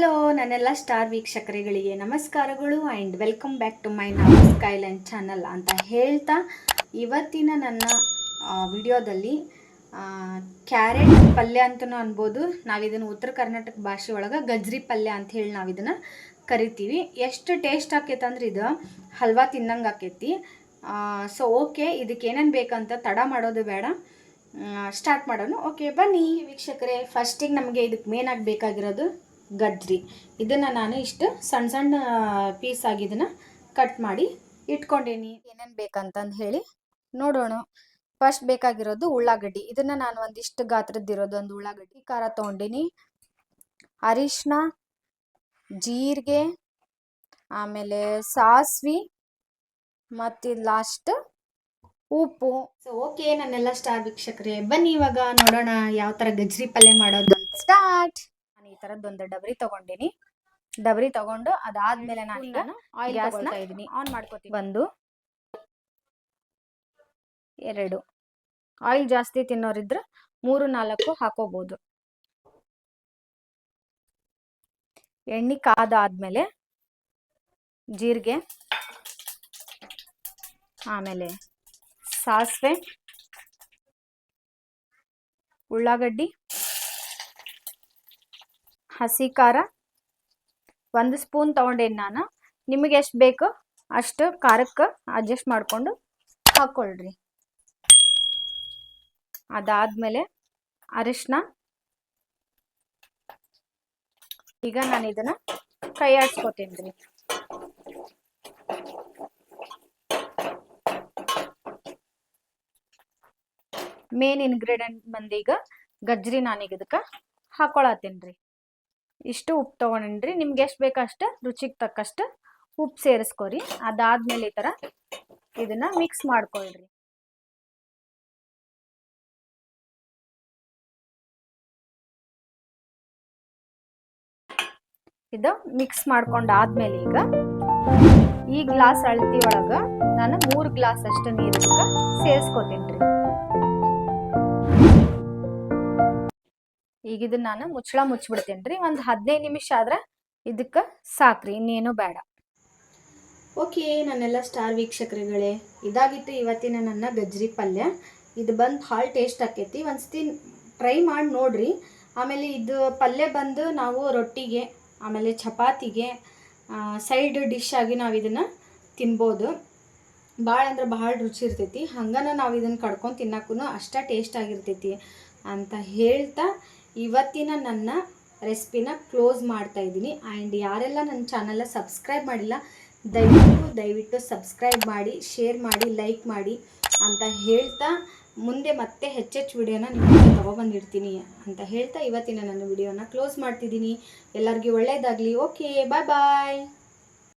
ನನ್ನೆಲ್ಲ ಸ್ಟಾರ್ ವೀಕ್ಷಕರುಗಳಿಗೆ ನಮಸ್ಕಾರಗಳು and welcome back to my Nava Skyland channel ಅಂತ ಹೇಳ್ತಾ ಇವತ್ತಿನ ನನ್ನ ವಿಡಿಯೋದಲ್ಲಿ ಕ್ಯಾರೆಟ್ ಪಲ್ಯ ಅಂತಲೂ ಅನ್ಬೋದು. ನಾವಿದನ್ನು ಉತ್ತರ ಕರ್ನಾಟಕ ಭಾಷೆ ಒಳಗೆ ಗಜ್ರಿ ಪಲ್ಯ ಅಂತ ಹೇಳಿ ನಾವು ಇದನ್ನು ಕರಿತೀವಿ. ಎಷ್ಟು ಟೇಸ್ಟ್ ಆಕೈತೆ ಅಂದ್ರೆ ಇದು ಹಲ್ವಾ ತಿನ್ನಂಗೆ ಆಕೈತಿ. ಸೊ ಓಕೆ ಇದಕ್ಕೆ ಏನೇನು ಬೇಕಂತ ತಡ ಮಾಡೋದು ಬೇಡ. ಸ್ಟಾರ್ಟ್ ಮಾಡೋಣ. ಓಕೆ ಬನ್ನಿ ವೀಕ್ಷಕರೇ. ಫಸ್ಟಿಗೆ ನಮಗೆ ಇದಕ್ಕೆ ಮೇನಾಗಿ ಆಗಿ ಬೇಕಾಗಿರೋದು ಗಜ್ರಿ. ಇದನ್ನು ನಾನು ಇಷ್ಟು ಸಣ್ಣ ಸಣ್ಣ ಪೀಸ್ ಆಗಿ ಇದನ್ನು ಕಟ್ ಮಾಡಿ ಇಟ್ಕೊಂಡೇನಿ. ಏನೇನು ಬೇಕಂತಂದು ಹೇಳಿ ನೋಡೋಣ. ಫಸ್ಟ್ ಬೇಕಾಗಿರೋದು ಉಳ್ಳಾಗಡ್ಡಿ. ಇದನ್ನು ನಾನು ಒಂದಿಷ್ಟು ಗಾತ್ರದ್ದಿರೋದು ಒಂದು ಉಳ್ಳಾಗಡ್ಡಿ ಖಾರ ತೊಗೊಂಡೀನಿ. ಅರಿಶಿನ ಜೀರಿಗೆ ಆಮೇಲೆ ಸಾಸ್ವಿ ಮತ್ತು ಲಾಸ್ಟ್ ಉಪ್ಪು. ಸೊ ಓಕೆ ನನ್ನೆಲ್ಲ ಸ್ಟಾರ್ ವೀಕ್ಷಕರೇ. ಬನ್ನಿ ಇವಾಗ ನೋಡೋಣ ಯಾವ ಥರ ಗಜ್ರಿ ಪಲ್ಯ ಮಾಡೋದು ಸ್ಟಾರ್ಟ್ ಈ ಡಬರಿ ತಗೊಂಡಿನಿ. ಡಬರಿ ತಗೊಂಡು ಅದಾದ್ಮೇಲೆ ನಾನು ಇದೀನಿ ಆನ್ ಮಾಡ್ಕೋತೀನಿ. ಒಂದು ಎರಡು. ಆಯಿಲ್ ಜಾಸ್ತಿ ತಿನ್ನೋರಿದ್ರೆ ಮೂರು ನಾಲ್ಕು ಹಾಕೋಬಹುದು ಎಣ್ಣೆ ಕಾದಾದ್ಮೇಲೆ ಜೀರಿಗೆ ಆಮೇಲೆ ಸಾಸಿವೆ ಉಳ್ಳಾಗಡ್ಡಿ ಹಸಿ ಖಾರ, ಒಂದು ಸ್ಪೂನ್ ತೊಗೊಂಡೇನಿ ನಾನು. ನಿಮಗೆ ಎಷ್ಟು ಬೇಕು ಅಷ್ಟು ಖಾರಕ್ಕೆ ಅಡ್ಜಸ್ಟ್ ಮಾಡಿಕೊಂಡು ಹಾಕ್ಕೊಳ್ರಿ ಅದಾದಮೇಲೆ ಅರಿಶಿನ ಈಗ ನಾನು ಇದನ್ನು ಕೈ ಆಡ್ಸ್ಕೊತೀನಿ ಮೇನ್ ಇಂಗ್ರೀಡಿಯೆಂಟ್ ಬಂದೀಗ ಗಜ್ರಿ ನಾನೀಗ ಇದಕ್ಕೆ ಹಾಕೊಳತ್ತೀನಿ ರೀ ಇಷ್ಟು ಉಪ್ಪು ತೊಗೊಂಡ್ರಿ. ನಿಮ್ಗೆ ಎಷ್ಟು ಬೇಕೋ ಅಷ್ಟು ರುಚಿಗೆ ತಕ್ಕಷ್ಟು ಉಪ್ಪು ಸೇರಿಸ್ಕೊರಿ. ಅದಾದ್ಮೇಲೆ ಈ ಥರ ಇದನ್ನ ಮಿಕ್ಸ್ ಮಾಡ್ಕೊಳ್ರಿ. ಇದು ಮಿಕ್ಸ್ ಮಾಡ್ಕೊಂಡಾದ್ಮೇಲೆ ಈಗ ಈ ಗ್ಲಾಸ್ ಅಳತಿ ಒಳಗ ನಾನು ಮೂರು ಗ್ಲಾಸ್ ಅಷ್ಟು ನೀರಿಗೆ ಸೇರಿಸ್ಕೊತೀನಿ ರೀ. ಈಗ ಇದನ್ನ ನಾನು ಮುಚ್ಚಳ ಮುಚ್ಚಿಬಿಡ್ತೇನೆ ರೀ ಒಂದು ಹದಿನೈದು ನಿಮಿಷ ಆದ್ರೆ ಇದಕ್ಕ ಸಾಕ್ರಿ, ಇನ್ನೇನು ಬೇಡ. ಓಕೆ, ನನ್ನೆಲ್ಲ ಸ್ಟಾರ್ ವೀಕ್ಷಕರುಗಳೇ, ಇದಾಗಿತ್ತು ಇವತ್ತಿನ ನನ್ನ ಗಜ್ರಿ ಪಲ್ಯ. ಇದು ಬಂದು ಭಾಳ ಟೇಸ್ಟ್ ಆಕೈತಿ. ಒಂದ್ಸತಿ ಟ್ರೈ ಮಾಡಿ ನೋಡ್ರಿ. ಆಮೇಲೆ ಇದು ಪಲ್ಯ ಬಂದು ನಾವು ರೊಟ್ಟಿಗೆ, ಆಮೇಲೆ ಚಪಾತಿಗೆ ಸೈಡ್ ಡಿಶ್ ಆಗಿ ನಾವು ಇದನ್ನು ತಿನ್ಬೋದು. ಭಾಳ ಅಂದ್ರೆ ಭಾಳ ರುಚಿ ಇರ್ತೈತಿ. ಹಂಗನ ನಾವು ಇದನ್ನು ಕಡ್ಕೊಂಡು ತಿನ್ನಕ್ಕೂ ಅಷ್ಟೇ ಟೇಸ್ಟ್ ಆಗಿರ್ತೈತಿ ಅಂತ ಹೇಳ್ತಾ ಇವತ್ತಿನ ನನ್ನ ರೆಸಿಪಿನ ಕ್ಲೋಸ್ ಮಾಡ್ತಾ ಇದ್ದೀನಿ. ಆ್ಯಂಡ್ ಯಾರೆಲ್ಲ ನನ್ನ ಚಾನಲ್ನ ಸಬ್ಸ್ಕ್ರೈಬ್ ಮಾಡಿಲ್ಲ, ದಯವಿಟ್ಟು ದಯವಿಟ್ಟು ಸಬ್ಸ್ಕ್ರೈಬ್ ಮಾಡಿ, ಶೇರ್ ಮಾಡಿ, ಲೈಕ್ ಮಾಡಿ ಅಂತ ಹೇಳ್ತಾ ಮುಂದೆ ಮತ್ತೆ ಹೆಚ್ಚೆಚ್ಚು ವಿಡಿಯೋನ ನಿಮಗೆ ತೊಗೊಬಂದಿರ್ತೀನಿ ಅಂತ ಹೇಳ್ತಾ ಇವತ್ತಿನ ನನ್ನ ವಿಡಿಯೋನ ಕ್ಲೋಸ್ ಮಾಡ್ತಿದ್ದೀನಿ. ಎಲ್ಲರಿಗೂ ಒಳ್ಳೆಯದಾಗಲಿ ಓಕೆ ಬಾಯ್ ಬಾಯ್